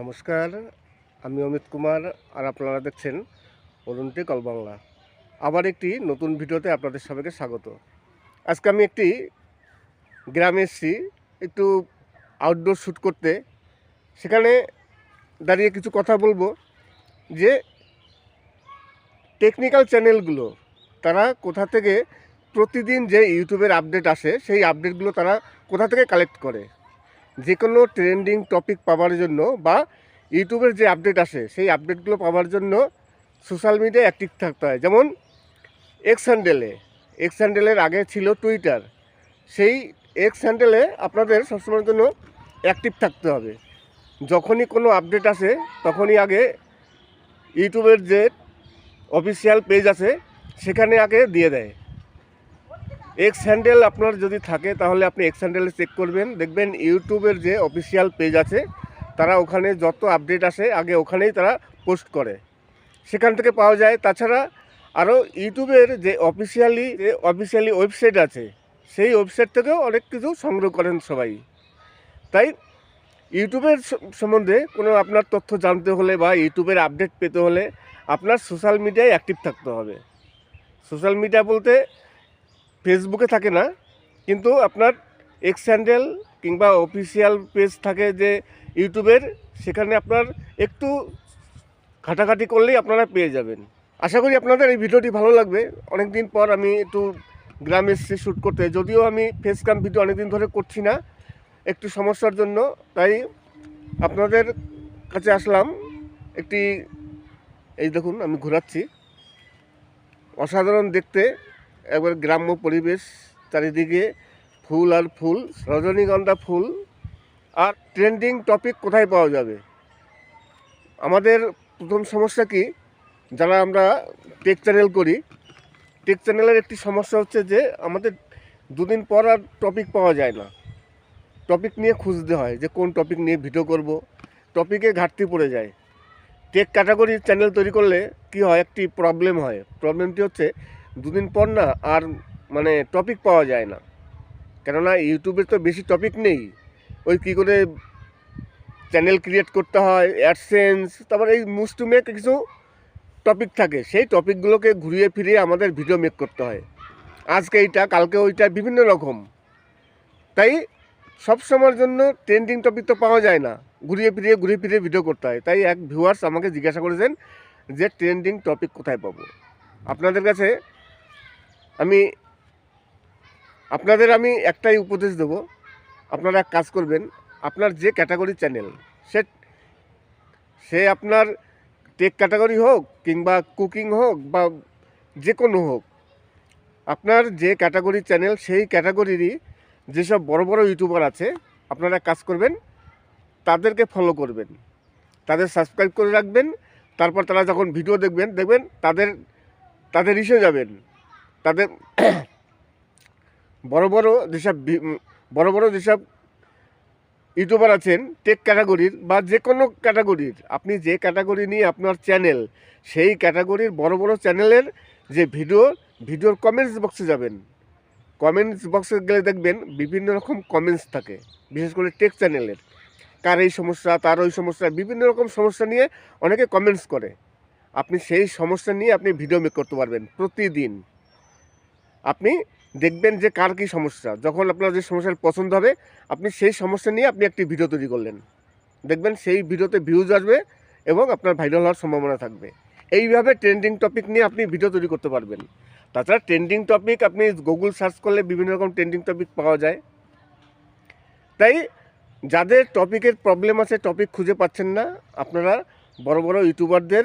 নমস্কার, আমি অমিত কুমার আর আপনারা দেখছেন অরুণটি কলবাংলা আবার একটি নতুন ভিডিওতে আপনাদের সবাইকে স্বাগত। আজকে আমি একটি গ্রামে এসেছি, একটু আউটডোর শ্যুট করতে। সেখানে দাঁড়িয়ে কিছু কথা বলব যে টেকনিক্যাল চ্যানেলগুলো তারা কোথা থেকে প্রতিদিন যে ইউটিউবের আপডেট আসে, সেই আপডেটগুলো তারা কোথা থেকে কালেক্ট করে? যে কোনো ট্রেন্ডিং টপিক পাওয়ার জন্য বা ইউটিউবের যে আপডেট আসে, সেই আপডেটগুলো পাওয়ার জন্য সোশ্যাল মিডিয়ায় অ্যাক্টিভ থাকতে হয়। যেমন এক্স হ্যান্ডেলে এক্স হ্যান্ডেলের আগে ছিল টুইটার সেই এক্স হ্যান্ডেলে আপনাদের সবসময়ের জন্য অ্যাক্টিভ থাকতে হবে। যখনই কোনো আপডেট আসে, তখনই আগে ইউটিউবের যে অফিসিয়াল পেজ আছে, সেখানে আগে দিয়ে দেয়। এক্স হ্যান্ডেল আপনার যদি থাকে, তাহলে আপনি এক্স হ্যান্ডেলে চেক করবেন। দেখবেন ইউটিউবের যে অফিসিয়াল পেজ আছে, তারা ওখানে যত আপডেট আসে, আগে ওখানেই তারা পোস্ট করে। সেখান থেকে পাওয়া যায়। তাছাড়া আরও ইউটিউবের যে অফিসিয়ালি যে অফিসিয়ালি ওয়েবসাইট আছে, সেই ওয়েবসাইট থেকেও অনেক কিছু সংগ্রহ করেন সবাই। তাই ইউটিউবের সম্বন্ধে কোনো আপনার তথ্য জানতে হলে বা ইউটিউবের আপডেট পেতে হলে আপনার সোশ্যাল মিডিয়ায় অ্যাক্টিভ থাকতে হবে। সোশ্যাল মিডিয়া বলতে ফেসবুকে থাকে না, কিন্তু আপনার এক্স হ্যান্ডেল কিংবা অফিসিয়াল পেজ থাকে যে ইউটিউবের, সেখানে আপনার একটু ঘাটাঘাটি করলেই আপনারা পেয়ে যাবেন। আশা করি আপনাদের এই ভিডিওটি ভালো লাগবে। অনেক দিন পর আমি একটু গ্রামে এসেছি শ্যুট করতে, যদিও আমি ফেস ক্যাম ভিডিও অনেকদিন ধরে করছি না, একটু সমস্যার জন্য, তাই আপনাদের কাছে আসলাম একটি, এই দেখুন আমি ঘোরাচ্ছি। অসাধারণ দেখতে। একবার গ্রাম্য পরিবেশ চারিদিকে ফুল আর ফুল, রজনীগন্ধা ফুল। আর ট্রেন্ডিং টপিক কোথায় পাওয়া যাবে? আমাদের প্রথম সমস্যা কি? যারা আমরা টেক চ্যানেল করি, টেক চ্যানেলের একটি সমস্যা হচ্ছে যে আমাদের দুদিন পর আর টপিক পাওয়া যায় না। টপিক নিয়ে খুঁজতে হয় যে কোন টপিক নিয়ে ভিডিও করব। টপিকে ঘাটতি পড়ে যায়। টেক ক্যাটাগরির চ্যানেল তৈরি করলে কি হয়? একটি প্রবলেম হয়। প্রবলেমটি হচ্ছে দুদিন পর না আর মানে টপিক পাওয়া যায় না। কেননা ইউটিউবে তো বেশি টপিক নেই। ওই কী করে চ্যানেল ক্রিয়েট করতে হয় অ্যাডসেন্স তারপর এই মুস্টুমে কিছু টপিক থাকে। সেই টপিকগুলোকে ঘুরিয়ে ফিরিয়ে আমাদের ভিডিও মেক করতে হয়। আজকে এইটা, কালকে ওইটা, বিভিন্ন রকম। তাই সব সময়ের জন্য ট্রেন্ডিং টপিক তো পাওয়া যায় না। ঘুরিয়ে ফিরিয়ে ঘুরিয়ে ফিরিয়ে ভিডিও করতে হয়। তাই এক ভিউয়ার্স আমাকে জিজ্ঞাসা করেছেন যে ট্রেন্ডিং টপিক কোথায় পাবো? আপনাদের কাছে আমি, আপনাদের আমি একটাই উপদেশ দেব। আপনারা এক কাজ করবেন, আপনার যে ক্যাটাগরি চ্যানেল, সে সে আপনার টেক ক্যাটাগরি হোক কিংবা কুকিং হোক বা যে কোনো হোক, আপনার যে ক্যাটাগরি চ্যানেল, সেই ক্যাটাগরিরই যেসব বড় বড় ইউটিউবার আছে, আপনারা কাজ করবেন, তাদেরকে ফলো করবেন, তাদের সাবস্ক্রাইব করে রাখবেন, তারপর তারা যখন ভিডিও দেখবেন দেখবেন তাদের তাদের ইসে যাবেন। তাদের বড় বড় যেসব বড় বড় যেসব ইউটিউবার আছেন টেক ক্যাটাগরির বা যে কোনো ক্যাটাগরির আপনি যে ক্যাটাগরি নিয়ে আপনার চ্যানেল সেই ক্যাটাগরির বড় বড় চ্যানেলের যে ভিডিও ভিডিওর কমেন্টস বক্সে যাবেন। কমেন্টস বক্সে গেলে দেখবেন বিভিন্ন রকম কমেন্টস থাকে, বিশেষ করে টেক চ্যানেলের কার এই সমস্যা, তার ওই সমস্যা, বিভিন্ন রকম সমস্যা নিয়ে অনেকে কমেন্টস করে। আপনি সেই সমস্যা নিয়ে আপনি ভিডিও মেক করতে পারবেন প্রতিদিন। আপনি দেখবেন যে কার কী সমস্যা। যখন আপনার যে সমস্যার পছন্দ হবে, আপনি সেই সমস্যা নিয়ে আপনি একটি ভিডিও তৈরি করলেন। দেখবেন সেই ভিডিওতে ভিউজ আসবে এবং আপনার ভাইরাল হওয়ার সম্ভাবনা থাকবে। এইভাবে ট্রেন্ডিং টপিক নিয়ে আপনি ভিডিও তৈরি করতে পারবেন। তাছাড়া ট্রেন্ডিং টপিক আপনি গুগল সার্চ করলে বিভিন্ন রকম ট্রেন্ডিং টপিক পাওয়া যায়। তাই যাদের টপিকের প্রবলেম আছে টপিক খুঁজে পাচ্ছেন না, আপনারা বড় বড় ইউটিউবারদের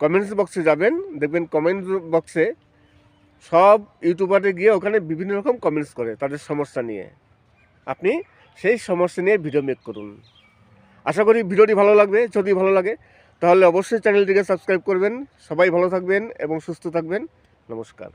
কমেন্টস বক্সে যাবেন। দেখবেন কমেন্টস বক্সে সব ইউটিউবারে গিয়ে ওখানে বিভিন্ন রকম কমেন্টস করে তাদের সমস্যা নিয়ে। আপনি সেই সমস্যা নিয়ে ভিডিও মেক করুন। আশা করি ভিডিওটি ভালো লাগবে। যদি ভালো লাগে, তাহলে অবশ্যই চ্যানেলটিকে সাবস্ক্রাইব করবেন। সবাই ভালো থাকবেন এবং সুস্থ থাকবেন। নমস্কার।